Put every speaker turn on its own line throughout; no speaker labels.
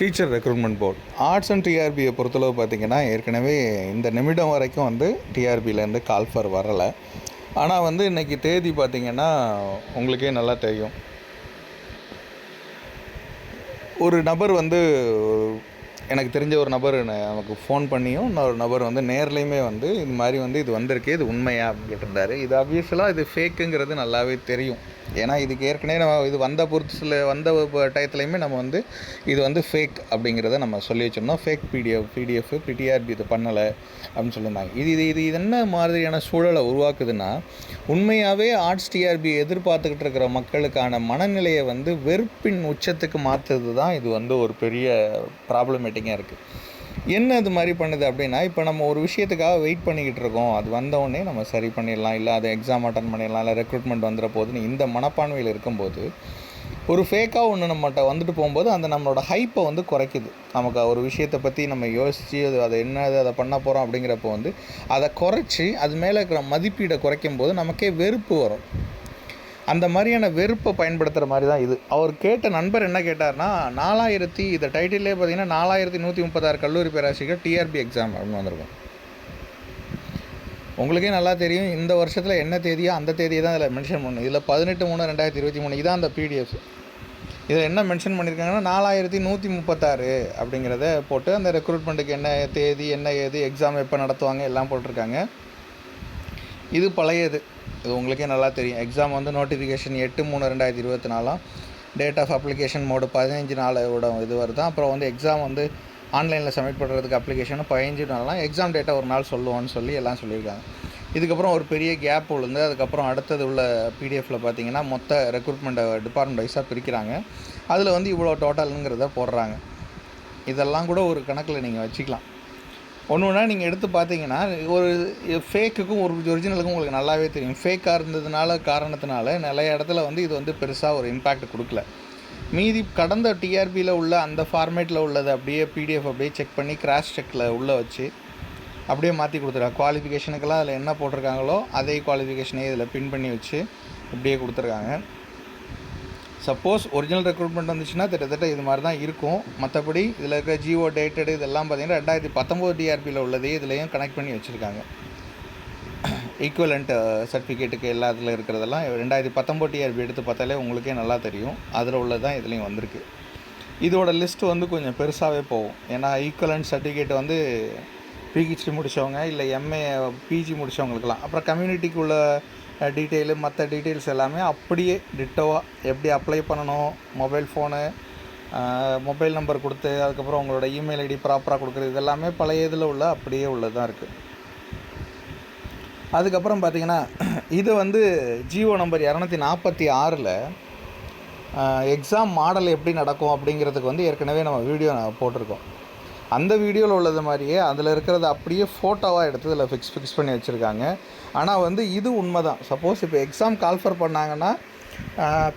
Teacher recruitment board. Arts and டிஆர்பியை பொறுத்தளவு பார்த்திங்கன்னா ஏற்கனவே இந்த நிமிடம் வரைக்கும் வந்து டிஆர்பியிலேருந்து கால்ஃபர் வரலை. ஆனால் வந்து இன்றைக்கி தேதி பார்த்திங்கன்னா உங்களுக்கே நல்லா தெரியும். ஒரு நபர் வந்து எனக்கு தெரிஞ்ச ஒரு நபர் நமக்கு ஃபோன் பண்ணியும் இன்னொரு நபர் வந்து நேர்லேயுமே வந்து இது மாதிரி வந்து இது வந்திருக்கு இது உண்மையா? அப்படின்னு கேட்டிருந்தாரு இது ஆப்வியஸ்லாக இது ஃபேக்குங்கிறது நல்லாவே தெரியும். ஏன்னா இதுக்கு ஏற்கனவே நம்ம இது வந்த புதுசில் வந்த டயத்துலையுமே நம்ம வந்து இது வந்து ஃபேக் அப்படிங்கிறத நம்ம சொல்லி வச்சிருந்தோம். ஃபேக் பிடிஎஃப் பிடிஎஃப் பிடிஆர்பி இது பண்ணலை அப்படின்னு சொல்லியிருந்தாங்க. இது இது இது இது என்ன மாதிரியான சூழலை உருவாக்குதுன்னா உண்மையாகவே ஆர்ட்ஸ் டிஆர்பி எதிர்பார்த்துக்கிட்டு இருக்கிற மக்களுக்கான மனநிலையை வந்து வெறுப்பின் உச்சத்துக்கு மாற்றுறது தான் இது வந்து ஒரு பெரிய ப்ராப்ளமேட்டிக்காக இருக்குது என்ன இது மாதிரி பண்ணுது அப்படின்னா இப்போ நம்ம ஒரு விஷயத்துக்காக வெயிட் பண்ணிக்கிட்டு இருக்கோம். அது வந்தவுடனே நம்ம சரி பண்ணிடலாம் இல்லை அதை எக்ஸாம் அட்டன் பண்ணிடலாம் இல்லை ரெக்ரூட்மெண்ட் வந்துட போதுன்னு இந்த மனப்பான்மையில் இருக்கும்போது ஒரு ஃபேக்காக ஒன்று நம்மகிட்ட வந்துட்டு போகும்போது அந்த நம்மளோட ஹைப்பை வந்து குறைக்குது. நமக்கு ஒரு விஷயத்தை பற்றி நம்ம யோசித்து அது அதை என்னது அதை பண்ண போகிறோம் அப்படிங்கிறப்போ வந்து அதை குறைச்சி அது மேலே இருக்கிற மதிப்பீடை குறைக்கும் போது நமக்கே வெறுப்பு வரும். அந்த மாதிரியான வெறுப்பை பயன்படுத்துகிற மாதிரி தான் இது. அவர் கேட்ட நண்பர் என்ன கேட்டார்னா நாலாயிரத்தி இந்த டைட்டிலே பார்த்தீங்கன்னா நாலாயிரத்தி நூற்றி முப்பத்தாறு கல்லூரி பேராசிரியர் டிஆர்பி எக்ஸாம் அப்படின்னு வந்திருக்கும். உங்களுக்கே நல்லா தெரியும் இந்த வருஷத்தில் என்ன தேதியோ அந்த தேதியை தான் இதில் மென்ஷன் பண்ணும் இதில் பதினெட்டு மூணு ரெண்டாயிரத்தி இருபத்தி மூணு இதான் அந்த பிடிஎஃப் இதில் என்ன மென்ஷன் பண்ணியிருக்காங்கன்னா நாலாயிரத்தி நூற்றி முப்பத்தாறு அப்படிங்கிறத போட்டு அந்த ரெக்ரூட்மெண்ட்டுக்கு என்ன தேதி என்ன ஏது எக்ஸாம் எப்போ நடத்துவாங்க எல்லாம் போட்டிருக்காங்க. இது பழையது. இது உங்களுக்கே நல்லா தெரியும். எக்ஸாம் வந்து நோட்டிஃபிகேஷன் எட்டு மூணு ரெண்டாயிரத்தி இருபத்தி நாலாம். டேட் ஆஃப் அப்ளிகேஷன் மோடு பதினஞ்சு நாளோட இது வருது. அப்புறம் வந்து எக்ஸாம் வந்து ஆன்லைனில் சப்மிட் பண்ணுறதுக்கு அப்ளிகேஷன் பதினஞ்சு நாள்லாம் எக்ஸாம் டேட்டா ஒரு நாள் சொல்லுவோன்னு சொல்லி எல்லாம் சொல்லியிருக்காங்க. இதுக்கப்புறம் ஒரு பெரிய கேப் விழுந்து அதுக்கப்புறம் அடுத்தது உள்ள பிடிஎஃப்பில் பார்த்தீங்கன்னா மொத்த ரெக்ரூட்மெண்ட்டை டிபார்ட்மெண்ட் வைஸாக பிரிக்கிறாங்க. அதில் வந்து இவ்வளோ டோட்டலுங்கிறத போடுறாங்க. இதெல்லாம் கூட ஒரு கணக்கில் நீங்கள் வச்சுக்கலாம். ஒன்று ஒன்றா நீங்கள் எடுத்து பார்த்தீங்கன்னா ஒரு ஃபேக்குக்கும் ஒரு ஒரிஜினலுக்கும் உங்களுக்கு நல்லாவே தெரியும். ஃபேக்காக இருந்ததுனால காரணத்தினால நிறைய இடத்துல வந்து இது வந்து பெருசாக ஒரு இம்பேக்ட் கொடுக்கல. மீதி கடந்த டிஆர்பியில் உள்ள அந்த ஃபார்மேட்டில் உள்ளதை அப்படியே பிடிஎஃப் அப்படியே செக் பண்ணி கிராஷ் செக்கில் உள்ளே வச்சு அப்படியே மாற்றி கொடுத்துருக்காங்க குவாலிஃபிகேஷனுக்கெல்லாம் அதில் என்ன போட்டிருக்காங்களோ அதே குவாலிஃபிகேஷனே இதில் பின் பண்ணி வச்சு அப்படியே கொடுத்துருக்காங்க. சப்போஸ் ஒரிஜினல் ரெக்ரூட்மெண்ட் வந்துச்சுன்னா கிட்டத்தட்ட இது மாதிரி தான் இருக்கும். மற்றபடி இதில் இருக்க ஜியோ டேட்டடு இதெல்லாம் பார்த்தீங்கன்னா ரெண்டாயிரத்தி பத்தொம்போது டிஆர்பியில் உள்ளதே இதுலேயும் கனெக்ட் பண்ணி வச்சுருக்காங்க. ஈக்குவலண்ட் சர்டிஃபிகேட்டுக்கு uh, எல்லாத்துல இருக்கிறதெல்லாம் ரெண்டாயிரத்தி பத்தொம்போது டிஆர்பி எடுத்து பார்த்தாலே உங்களுக்கே நல்லா தெரியும். அதில் உள்ளது தான் இதுலேயும் வந்திருக்கு. இதோட லிஸ்ட் வந்து கொஞ்சம் பெருசாகவே போகும். ஏன்னா ஈக்குவலண்ட் சர்டிஃபிகேட் வந்து பிஹெச்டி முடித்தவங்க இல்லை எம்ஏ பிஜி முடித்தவங்களுக்குலாம் அப்புறம் கம்யூனிட்டிக்கு உள்ள டீட்டெயிலு மற்ற டீட்டெயில்ஸ் எல்லாமே அப்படியே டிட்டோவாக எப்படி அப்ளை பண்ணணும் மொபைல் ஃபோனு மொபைல் நம்பர் கொடுத்து அதுக்கப்புறம் உங்களோட இமெயில் ஐடி ப்ராப்பராக கொடுக்குறது இது எல்லாமே பழைய இதில் உள்ள அப்படியே உள்ளதாக இருக்குது அதுக்கப்புறம் பார்த்தீங்கன்னா இது வந்து ஜியோ நம்பர் இரநூத்தி நாற்பத்தி ஆறில் எக்ஸாம் மாடல் எப்படி நடக்கும் அப்படிங்கிறதுக்கு வந்து ஏற்கனவே நம்ம வீடியோ போட்டிருக்கோம். அந்த வீடியோவில் உள்ளது மாதிரியே அதில் இருக்கிறத அப்படியே ஃபோட்டோவாக எடுத்து இதில் ஃபிக்ஸ் ஃபிக்ஸ் பண்ணி வச்சுருக்காங்க. ஆனால் வந்து இது உண்மை தான் சப்போஸ் இப்போ எக்ஸாம் கால்ஃபர் பண்ணாங்கன்னா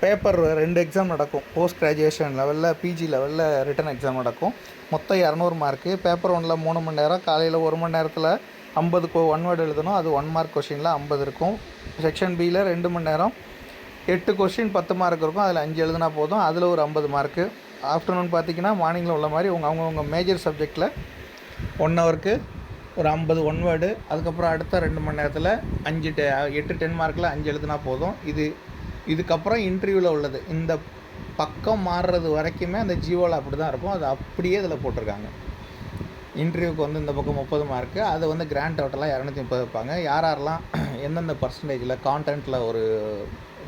பேப்பர் ரெண்டு எக்ஸாம் நடக்கும். போஸ்ட் கிராஜுவேஷன் லெவலில் பிஜி லெவலில் ரிட்டன் எக்ஸாம் நடக்கும். மொத்தம் இரநூறு மார்க்கு பேப்பர் ஒன்றில் மூணு மணி நேரம். காலையில் ஒரு மணி நேரத்தில் ஐம்பது ஒன் வேர்டு எழுதணும். அது ஒன் மார்க் கொஷினில் ஐம்பது இருக்கும். செக்ஷன் பியில் ரெண்டு மணி நேரம். எட்டு கொஷின் பத்து மார்க் இருக்கும். அதில் அஞ்சு எழுதுனா போதும். அதில் ஒரு ஐம்பது மார்க்கு ஆஃப்டர்நூன் பார்த்தீங்கன்னா மார்னிங்கில் உள்ள மாதிரி உங்கள் அவங்கவுங்க மேஜர் சப்ஜெக்டில் ஒன் ஹவருக்கு ஒரு ஐம்பது ஒன் வேர்டு அதுக்கப்புறம் அடுத்த ரெண்டு மணி நேரத்தில் அஞ்சு டெ எட்டு டென் மார்க்கில் அஞ்சு எழுதுனா போதும். இது இதுக்கப்புறம் இன்டர்வியூவில் உள்ளது. இந்த பக்கம் மாறுறது வரைக்குமே அந்த ஜியோவில் அப்படி தான் இருக்கும். அது அப்படியே இதில் போட்டிருக்காங்க. இன்டர்வியூக்கு வந்து இந்த பக்கம் முப்பது மார்க்கு அதை வந்து கிராண்ட் டோட்டலாக இரநூத்தி முப்பது வைப்பாங்க. யார் யாரெல்லாம் எந்தெந்த பர்சன்டேஜில் கான்டென்ட்டில் ஒரு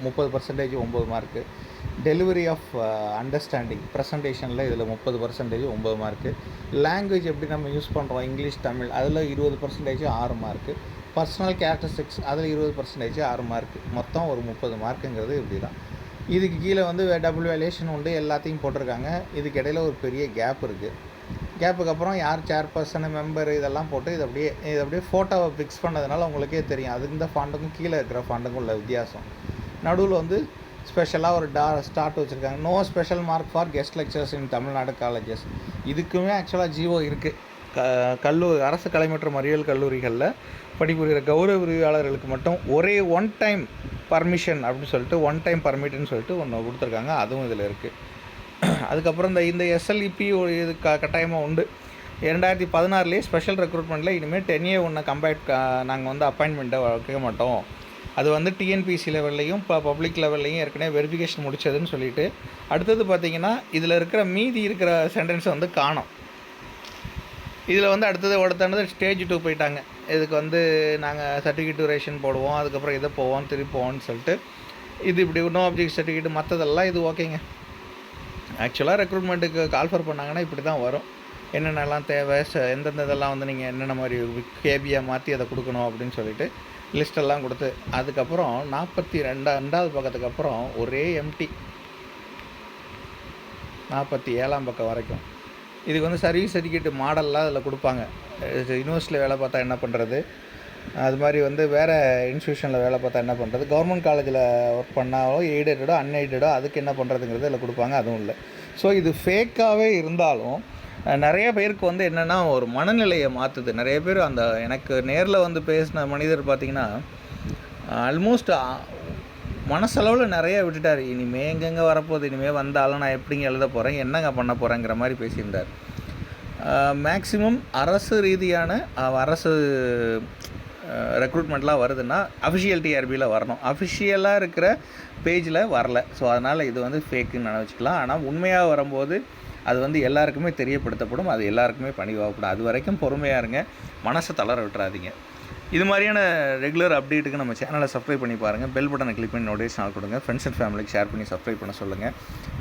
முப்பது பர்சன்டேஜ் ஒம்பது மார்க்கு டெலிவரி ஆஃப் அண்டர்ஸ்டாண்டிங் ப்ரெசன்டேஷனில் இதில் முப்பது பர்சன்டேஜ் ஒம்பது மார்க்கு லாங்குவேஜ் எப்படி நம்ம யூஸ் பண்ணுறோம் இங்கிலீஷ் தமிழ் அதில் இருபது பர்சன்டேஜ் ஆறு மார்க்கு பர்சனல் கேரக்டரிஸ்டிக்ஸ் அதில் இருபது பர்சன்டேஜ் ஆறு மார்க்கு மொத்தம் ஒரு முப்பது மார்க்குங்கிறது இப்படி தான் இதுக்கு கீழே வந்து டபுள் வேல்யூஷன் உண்டு எல்லாத்தையும் போட்டிருக்காங்க. இதுக்கு இடையில ஒரு பெரிய கேப் இருக்குது கேப்புக்கு அப்புறம் யார் சேர்பர்சனு மெம்பர் இதெல்லாம் போட்டு இது அப்படியே இது அப்படியே ஃபோட்டோவை ஃபிக்ஸ் பண்ணதுனால உங்களுக்கே தெரியும். அது இந்த ஃபாண்டுக்கும் கீழே இருக்கிற ஃபாண்டுக்கும் உள்ள வித்தியாசம். நடுவில் வந்து ஸ்பெஷலாக ஒரு டா ஸ்டார்ட் வச்சுருக்காங்க. No special mark for guest lectures in Tamil Nadu colleges இதுக்குமே ஆக்சுவலாக ஜிஓ இருக்குது க கல்லூரி அரசு கலை மற்றும் அறிவியல் கல்லூரிகளில் பணிபுரிகிற கௌரவ விரிவாளர்களுக்கு மட்டும் ஒரே ஒன் டைம் பர்மிஷன் அப்படின்னு சொல்லிட்டு ஒன் டைம் பர்மிட்னு சொல்லிட்டு ஒன்று கொடுத்துருக்காங்க. அதுவும் இதில் இருக்குது அதுக்கப்புறம் இந்த இந்த எஸ்எல்இபி இது க கட்டாயமாக உண்டு. இரண்டாயிரத்தி பதினாறுலேயே ஸ்பெஷல் ரெக்ரூட்மெண்ட்டில் இனிமேல் டென் ஏ ஒன்று கம்பேர்ட் நாங்கள் வந்து அப்பாயின்மெண்ட்டை வைக்க மாட்டோம். அது வந்து டிஎன்பிசி லெவல்லையும் இப்போ பப்ளிக் லெவல்லையும் ஏற்கனவே வெரிஃபிகேஷன் முடிச்சதுன்னு சொல்லிட்டு அடுத்தது பார்த்தீங்கன்னா இதில் இருக்கிற மீதி இருக்கிற சென்டென்ஸ் வந்து காணும். இதில் வந்து அடுத்தது அடுத்தானது ஸ்டேஜ் டூ போயிட்டாங்க. இதுக்கு வந்து நாங்கள் சர்டிஃபிகேட் டூரேஷன் போடுவோம் அதுக்கப்புறம் இதை போவோம் திருப்பி போவோம்னு சொல்லிட்டு இது இப்படி நோ ஆப்ஜெக்ட் சர்டிஃபிகேட் மற்றதெல்லாம் இது ஓகேங்க ஆக்சுவலாக ரெக்ரூட்மெண்ட்டுக்கு கால்ஃபர் பண்ணாங்கன்னா இப்படி தான் வரும். என்னென்னலாம் தேவை ச- எந்தெந்த இதெல்லாம் வந்து நீங்கள் என்னென்ன மாதிரி கேபியாக மாற்றி அதை கொடுக்கணும் அப்படின்னு சொல்லிட்டு லிஸ்ட்டெல்லாம் கொடுத்து அதுக்கப்புறம் நாற்பத்தி ரெண்டா ரெண்டாவது பக்கத்துக்கு அப்புறம் ஒரே எம்டி நாற்பத்தி ஏழாம் பக்கம் வரைக்கும். இதுக்கு வந்து சர்வீஸ் சர்டிஃபிகேட் மாடல்லாம் அதில் கொடுப்பாங்க. யூனிவர்சிட்டியில் வேலை பார்த்தா என்ன பண்ணுறது அது மாதிரி வந்து வேறு இன்ஸ்டியூஷனில் வேலை பார்த்தா என்ன பண்ணுறது கவர்மெண்ட் காலேஜில் ஒர்க் பண்ணாலோ எய்டடோ அன்எய்டடோ அதுக்கு என்ன பண்ணுறதுங்கிறது இதில் கொடுப்பாங்க அதுவும் இல்லை. ஸோ இது ஃபேக்காகவே இருந்தாலும் நிறைய பேருக்கு வந்து என்னென்னா ஒரு மனநிலையை மாற்றுது நிறைய பேர் அந்த எனக்கு நேரில் வந்து பேசின மனிதர் பார்த்திங்கன்னா ஆல்மோஸ்ட் மனசளவில் நிறைய விட்டுட்டார். இனிமே எங்கெங்கே வரப்போகுது? இனிமேல் வந்தாலும் நான் எப்படிங்க எழுத போகிறேன் என்னங்க பண்ண போகிறேங்கிற மாதிரி பேசியிருந்தார். மேக்ஸிமம் அரசு ரீதியான அரசு ரெக்ரூட்மெண்ட்லாம் வருதுன்னா அஃபிஷியல் டிஆர்பியில் வரணும். அஃபிஷியலாக இருக்கிற பேஜில் வரல. ஸோ அதனால் இது வந்து ஃபேக்குன்னு நினச்சிக்கலாம் ஆனால் உண்மையாக வரும்போது அது வந்து எல்லாருக்குமே தெரியப்படுத்தப்படும் அது எல்லாருக்குமே பணிவாகப்படும். அது வரைக்கும் பொறுமையாக இருங்க மனசை தளர விட்டுறாதீங்க. இது மாதிரியான ரெகுலர் அப்டேட்டுக்கு நம்ம சேனலை சப்ஸ்கிரைப் பண்ணி பாருங்கள் பெல் பட்டனை கிளிக் பண்ணி நோட்டிஃபிகேஷன் கொடுங்க. ஃப்ரெண்ட்ஸ் அண்ட் ஃபேமிலிக்கு ஷேர் பண்ணி சப்ஸ்கிரைப் பண்ண சொல்லுங்கள்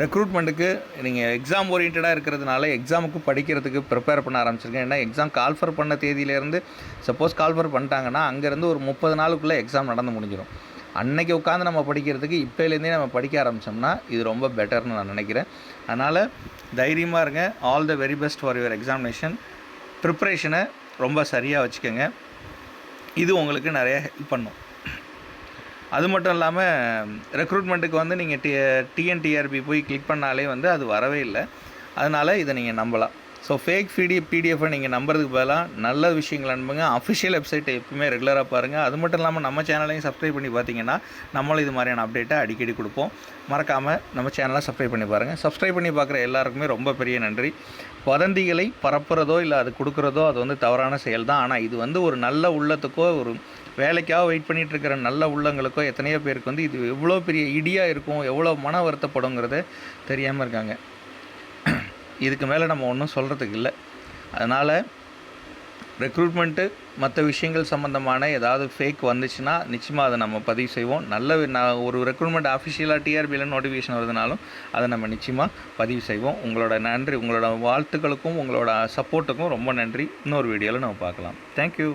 ரெக்ரூட்மெண்ட்டுக்கு நீங்கள் எக்ஸாம் ஓரியன்டாக இருக்கிறதுனால எக்ஸாமுக்கு படிக்கிறதுக்கு ப்ரிப்பேர் பண்ண ஆரம்பிச்சிருக்கேன். ஏன்னா எக்ஸாம் கால்ஃபர் பண்ண தேதியிலேருந்து சப்போஸ் கால்ஃபர் பண்ணிட்டாங்கன்னா அங்கேருந்து ஒரு முப்பது நாளுக்குள்ளே எக்ஸாம் நடந்து முடிஞ்சிடும் அன்னைக்கு உட்காந்து நம்ம படிக்கிறதுக்கு இப்போலேருந்தே நம்ம படிக்க ஆரம்பித்தோம்னா இது ரொம்ப பெட்டர்னு நான் நினைக்கிறேன். அதனால் தைரியமாக இருங்க. All the very best for your examination ப்ரிப்ரேஷனை ரொம்ப சரியாக வச்சுக்கோங்க. இது உங்களுக்கு நிறைய ஹெல்ப் பண்ணும். அது மட்டும் இல்லாமல் ரெக்ரூட்மெண்ட்டுக்கு வந்து நீங்கள் டி டிஎன்டிஆர்பி போய் கிளிக் பண்ணாலே வந்து அது வரவே இல்லை. அதனால் இதை நீங்கள் நம்பலாம். ஸோ ஃபேக் பிடி பிடிஎஃபை நீங்கள் நம்புறதுக்கு பதிலாக நல்ல விஷயங்கள் அனுப்புங்க அஃபிஷியல் வெப்சைட்டை எப்பவுமே ரெகுலராக பாருங்கள் அது மட்டும் இல்லாமல் நம்ம சேனலையும் சப்ஸ்கிரைப் பண்ணி பார்த்தீங்கன்னா நம்மளும் இது மாதிரியான அப்டேட்டை அடிக்கடி கொடுப்போம். மறக்காமல் நம்ம சேனலை சப்ஸ்கிரைப் பண்ணி பாருங்கள் சப்ஸ்கிரைப் பண்ணி பார்க்குற எல்லாருக்குமே ரொம்ப பெரிய நன்றி. வதந்திகளை பரப்புறதோ இல்லை அது கொடுக்குறதோ அது வந்து தவறான செயல் தான் ஆனால் இது வந்து ஒரு நல்ல உள்ளத்துக்கோ ஒரு வேலைக்காக வெயிட் பண்ணிகிட்டு இருக்கிற நல்ல உள்ளங்களுக்கோ எத்தனையோ பேருக்கு வந்து இது எவ்வளோ பெரிய இடியாக இருக்கும் எவ்வளோ மன வருத்தப்படுங்கிறது தெரியாமல் இருக்காங்க. இதுக்கு மேலே நம்ம ஒன்றும் சொல்கிறதுக்கு இல்லை. அதனால் ரெக்ரூட்மெண்ட்டு மற்ற விஷயங்கள் சம்மந்தமான ஏதாவது ஃபேக் வந்துச்சுன்னா நிச்சயமாக அதை நம்ம பதிவு செய்வோம். நல்ல நான் ஒரு ரெக்ரூட்மெண்ட் அஃபிஷியலாக டிஆர்பியில் நோட்டிஃபிகேஷன் வருதுனாலும் அதை நம்ம நிச்சயமாக பதிவு செய்வோம். உங்களோட நன்றி உங்களோட வாழ்த்துக்களுக்கும் உங்களோட சப்போர்ட்டுக்கும் ரொம்ப நன்றி. இன்னொரு வீடியோவில் நம்ம பார்க்கலாம். தேங்க்யூ